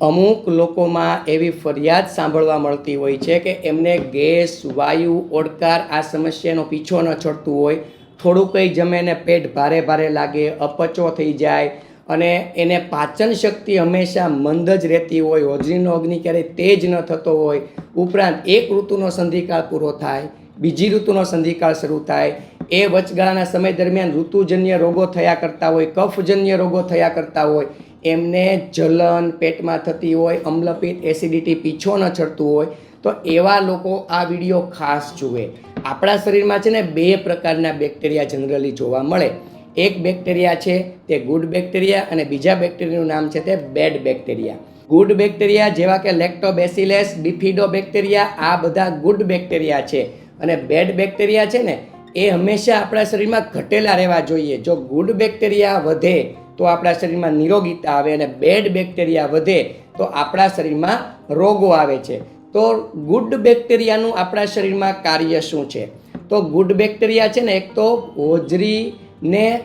અમુક લોકોમાં એવી ફરિયાદ સાંભળવા મળતી હોય છે કે એમને ગેસ, વાયુ, ઓડકાર આ સમસ્યાનો પીછો ન છોડતું હોય. થોડું કંઈ જમે ને પેટ ભારે ભારે લાગે, અપચો થઈ જાય અને એને પાચન શક્તિ હંમેશા મંદ જ રહેતી હોય, હોજરીનો અગ્નિ ક્યારેય તેજ ન થતો હોય. ઉપરાંત એક ઋતુનો સંધિકાળ પૂરો થાય, બીજી ઋતુનો સંધિકાળ શરૂ થાય એ વચગાળાના સમય દરમિયાન ઋતુજન્ય રોગો થયા કરતા હોય, કફજન્ય રોગો થયા કરતા હોય, એમને જલન પેટમાં થતી હોય, અમ્લપિત એસિડિટી પીછો ન ચડતું હોય, તો એવા લોકો આ વીડિયો ખાસ જુએ. આપણા શરીરમાં છે ને બે પ્રકારના બેક્ટેરિયા જનરલી જોવા મળે. એક બેક્ટેરિયા છે તે ગુડ બેક્ટેરિયા અને બીજા બેક્ટેરિયાનું નામ છે તે બેડ બેક્ટેરિયા. ગુડ બેક્ટેરિયા જેવા કે લેક્ટોબેસિલેસ બિફિડો બેક્ટેરિયા આ બધા ગુડ બેક્ટેરિયા છે. અને બેડ બેક્ટેરિયા છે ને એ હંમેશા આપણા શરીરમાં ઘટેલા રહેવા જોઈએ. જો ગુડ બેક્ટેરિયા વધે, તો આપણા શરીરમાં નિરોગીતા આવે અને બેડ બેક્ટેરિયા વધે, તો આપણા શરીરમાં રોગો આવે છે. તો ગુડ બેક્ટેરિયાનું આપણા શરીરમાં કાર્ય શું છે? તો ગુડ બેક્ટેરિયા છે ને, એક તો હોજરીને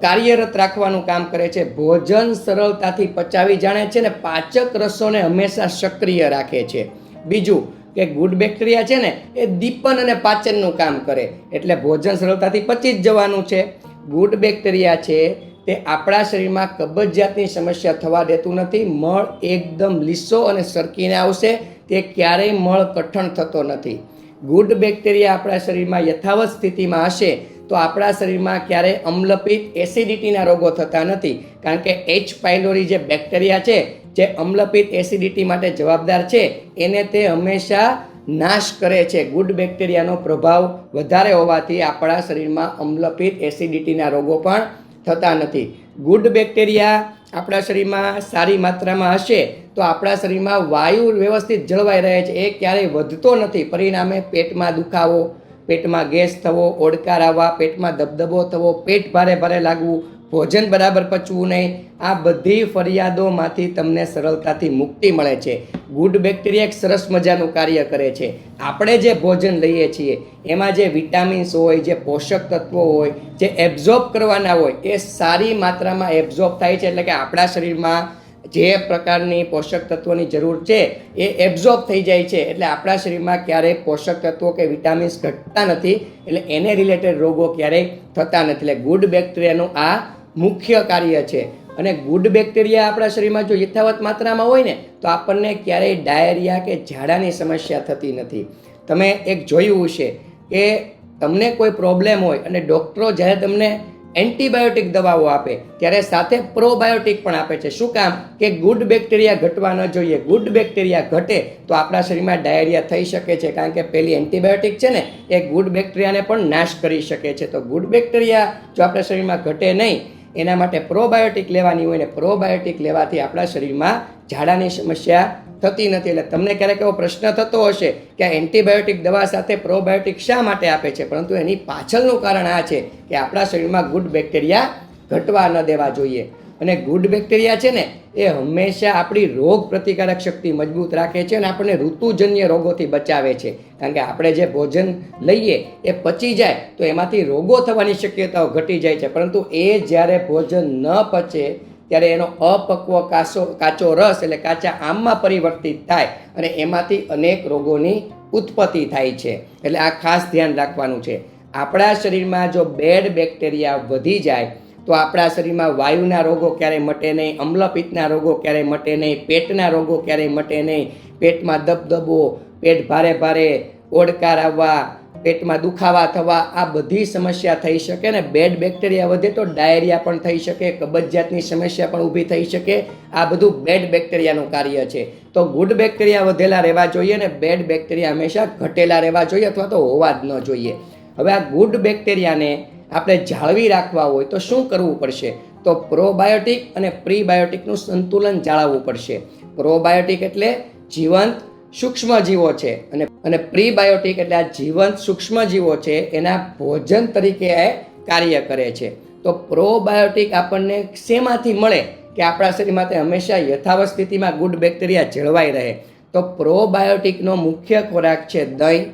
કાર્યરત રાખવાનું કામ કરે છે. ભોજન સરળતાથી પચાવી જાણે છે ને, પાચક રસોને હંમેશા સક્રિય રાખે છે. બીજું કે ગુડ બેક્ટેરિયા છે ને, એ દીપન અને પાચનનું કામ કરે. એટલે ભોજન સરળતાથી પચી જ જવાનું છે. ગુડ બેક્ટેરિયા છે, તે આપણા શરીરમાં કબજિયાતની સમસ્યા થવા દેતું નથી. મળ એકદમ લીસો અને સરકીને આવશે, તે ક્યારેય મળ કઠણ થતો નથી. ગુડ બેક્ટેરિયા આપણા શરીરમાં યથાવત સ્થિતિમાં હશે, તો આપણા શરીરમાં ક્યારેય અમ્લપિત એસિડિટીના રોગો થતા નથી. કારણ કે એચ પાયલોરી જે બેક્ટેરિયા છે જે અમ્લપિત્ત એસિડિટી માટે જવાબદાર છે, એને તે હંમેશા નાશ કરે છે. ગુડ બેક્ટેરિયાનો પ્રભાવ વધારે હોવાથી આપણા શરીરમાં અમ્લપિત્ત એસિડિટીના રોગો પણ થતા નથી. ગુડ બેક્ટેરિયા આપણા શરીરમાં સારી માત્રામાં હશે તો આપણા શરીરમાં વાયુ વ્યવસ્થિત જળવાઈ રહે છે. એ ક્યારેય વધતો નથી. પરિણામે પેટમાં દુખાવો, પેટમાં ગેસ થવો, ઓડકાર આવવા, પેટમાં દબદબો થવો, પેટ ભારે ભારે લાગવું ભોજન બરાબર પચવું નહીં. આ બધી ફરિયાદોમાંથી તમને સરળતાથી મુક્તિ મળે છે. ગુડ બેક્ટેરિયા એક સરસ મજાનું કાર્ય કરે છે. આપણે જે ભોજન લઈએ છીએ, એમાં જે વિટામિન્સ હોય, જે પોષક તત્વો હોય, જે એબ્ઝોર્બ કરવાના હોય, એ સારી માત્રામાં એબ્ઝોર્બ થાય છે એટલે કે આપણા શરીરમાં જે પ્રકારની પોષક તત્વોની જરૂર છે, એ એબ્ઝોર્બ થઈ જાય છે. એટલે આપણા શરીરમાં ક્યારેય પોષક તત્વો કે વિટામિન્સ ઘટતા નથી. એટલે એને રિલેટેડ રોગો ક્યારેય થતા નથી. એટલે ગુડ બેક્ટેરિયાનું આ મુખ્ય કાર્ય છે. અને ગુડ બેક્ટેરિયા આપણા શરીરમાં જો યથાવત માત્રામાં હોય ને, તો આપણને ક્યારેય ડાયરિયા કે ઝાડાની સમસ્યા થતી નથી. તમે એક જોયું હશે કે તમને કોઈ પ્રોબ્લેમ હોય અને ડૉક્ટરો જ્યારે તમને એન્ટીબાયોટિક દવાઓ આપે, ત્યારે સાથે પ્રોબાયોટિક પણ આપે છે. શું કામ? કે ગુડ બેક્ટેરિયા ઘટવા ન જોઈએ. ગુડ બેક્ટેરિયા ઘટે તો આપણા શરીરમાં ડાયરિયા થઈ શકે છે. કારણ કે પેલી એન્ટીબાયોટિક છે ને, એ ગુડ બેક્ટેરિયાને પણ નાશ કરી શકે છે. તો ગુડ બેક્ટેરિયા જો આપણા શરીરમાં ઘટે નહીં એના માટે પ્રોબાયોટિક લેવાની હોય ને પ્રોબાયોટિક લેવાથી આપણા શરીરમાં ઝાડાની સમસ્યા થતી નથી. એટલે તમને ક્યારેક એવો પ્રશ્ન થતો હશે કે આ એન્ટીબાયોટિક દવા સાથે પ્રોબાયોટિક શા માટે આપે છે? પરંતુ એની પાછળનું કારણ આ છે કે આપણા શરીરમાં ગુડ બેક્ટેરિયા ઘટવા ન દેવા જોઈએ. અને ગુડ બેક્ટેરિયા છે ને, એ હંમેશા આપણી રોગ પ્રતિકારક શક્તિ મજબૂત રાખે છે અને આપણને ઋતુજન્ય રોગોથી બચાવે છે. કારણ કે આપણે જે ભોજન લઈએ, એ પચી જાય, તો એમાંથી રોગો થવાની શક્યતાઓ ઘટી જાય છે. પરંતુ એ જ્યારે ભોજન ન પચે, ત્યારે એનો અપક્વ કાચો કાચો રસ એટલે કાચા આમમાં પરિવર્તિત થાય અને એમાંથી અનેક રોગોની ઉત્પત્તિ થાય છે. એટલે આ ખાસ ધ્યાન રાખવાનું છે. આપણા શરીરમાં જો બેડ બેક્ટેરિયા વધી જાય તો આપણા શરીરમાં વાયુના રોગો ક્યારેય મટે નહીં અમ્લપિત્તના રોગો ક્યારેય મટે નહીં, પેટના રોગો ક્યારેય મટે નહીં. પેટમાં દબદબો, પેટ ભારે ભારે ઓડકાર આવવા, પેટમાં દુખાવા થવા, આ બધી સમસ્યા થઈ શકે ને બેડ બેક્ટેરિયા વધે તો ડાયરિયા પણ થઈ શકે, કબજિયાતની સમસ્યા પણ ઊભી થઈ શકે. આ બધું બેડ બેક્ટેરિયાનું કાર્ય છે. તો ગુડ બેક્ટેરિયા વધેલા રહેવા જોઈએ ને બેડ બેક્ટેરિયા હંમેશા ઘટેલા રહેવા જોઈએ અથવા તો હોવા જ ન જોઈએ. હવે આ ગુડ બેક્ટેરિયાને આપણે જાળવી રાખવા હોય તો શું કરવું પડશે? તો પ્રોબાયોટિક અને પ્રીબાયોટિકનું સંતુલન જાળવવું પડશે. પ્રોબાયોટિક એટલે જીવંત સૂક્ષ્મજીવો છે અને અને પ્રીબાયોટિક એટલે આ જીવંત સૂક્ષ્મજીવો છે એના ભોજન તરીકે એ કાર્ય કરે છે. તો પ્રોબાયોટિક આપણને શેમાંથી મળે? કે આપણા શરીરમાં તે હંમેશા યથાવત સ્થિતિમાં ગુડ બેક્ટેરિયા જળવાઈ રહે. તો પ્રોબાયોટિકનો મુખ્ય ખોરાક છે દહીં,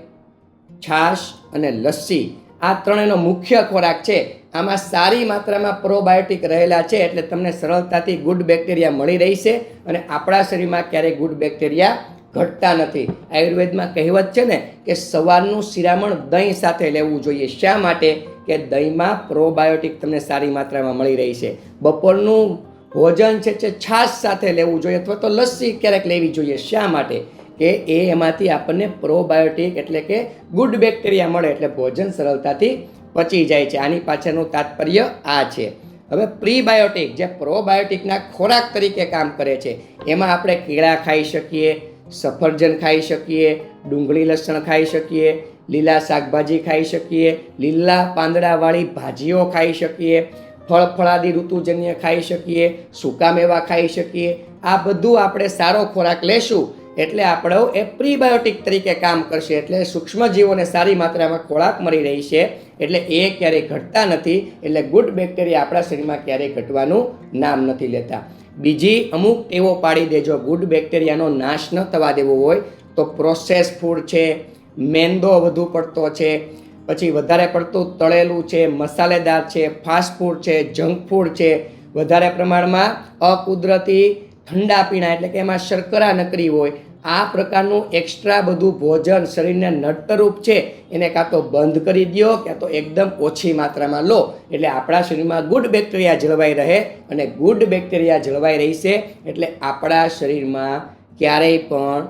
છાશ અને લસ્સી. આ ત્રણેયનો મુખ્ય ખોરાક છે. આમાં સારી માત્રામાં પ્રોબાયોટિક રહેલા છે એટલે તમને સરળતાથી ગુડ બેક્ટેરિયા મળી રહેશે અને આપણા શરીરમાં ક્યારેય ગુડ બેક્ટેરિયા ઘટતા નથી. આયુર્વેદમાં કહેવત છે ને કે સવારનું શિરામણ દહીં સાથે લેવું જોઈએ. શા માટે? કે દહીંમાં પ્રોબાયોટિક તમને સારી માત્રામાં મળી રહી છે. બપોરનું ભોજન છે જે છાશ સાથે લેવું જોઈએ અથવા તો લસ્સી ક્યારેક લેવી જોઈએ. શા માટે? કે એ એમાંથી આપણને પ્રોબાયોટિક એટલે કે ગુડ બેક્ટેરિયા મળે એટલે ભોજન સરળતાથી પચી જાય છે. આની પાછળનું તાત્પર્ય આ છે. હવે પ્રીબાયોટિક જે પ્રોબાયોટિકના ખોરાક તરીકે કામ કરે છે, એમાં આપણે કેળા ખાઈ શકીએ, સફરજન ખાઈ શકીએ, ડુંગળી લસણ ખાઈ શકીએ, લીલા શાકભાજી ખાઈ શકીએ, લીલા પાંદડાવાળી ભાજીઓ ખાઈ શકીએ ફળ ફળાદી ઋતુજન્ય ખાઈ શકીએ, સૂકા મેવા ખાઈ શકીએ. આ બધું આપણે સારો ખોરાક લેશું એટલે આપણો એ પ્રીબાયોટિક તરીકે કામ કરશે. એટલે સૂક્ષ્મજીવોને સારી માત્રામાં ખોરાક મળી રહી છે. એટલે એ ક્યારેય ઘટતા નથી. એટલે ગુડ બેક્ટેરિયા આપણા શરીરમાં ક્યારેય ઘટવાનું નામ નથી લેતા. બીજી અમુક ટેવો પાડી દેજો. ગુડ બેક્ટેરિયાનો નાશ ન થવા દેવો હોય તો પ્રોસેસ ફૂડ છે, મેંદો વધુ પડતો છે, પછી વધારે પડતું તળેલું છે, મસાલેદાર છે ફાસ્ટ ફૂડ છે જંક ફૂડ છે. વધારે પ્રમાણમાં અકુદરતી ઠંડા પીણા એટલે કે એમાં શર્કરા નકરી હોય, આ પ્રકારનું એક્સ્ટ્રા બધું ભોજન શરીરને નડતરૂપ છે, એને કાં તો બંધ કરી દો કાં તો એકદમ ઓછી માત્રામાં લો. એટલે આપણા શરીરમાં ગુડ બેક્ટેરિયા જળવાઈ રહે અને ગુડ બેક્ટેરિયા જળવાઈ રહેશે એટલે આપણા શરીરમાં ક્યારેય પણ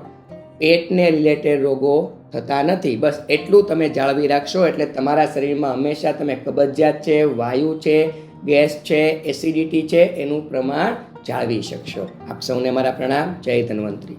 પેટને રિલેટેડ રોગો થતા નથી. બસ એટલું તમે જાળવી રાખશો, એટલે તમારા શરીરમાં હંમેશા તમે કબજિયાત છે, વાયુ છે ગેસ છે એસિડિટી છે એનું પ્રમાણ જાળવી શકશો. આપ સૌને મારા પ્રણામ. જય ધન્વંતરી.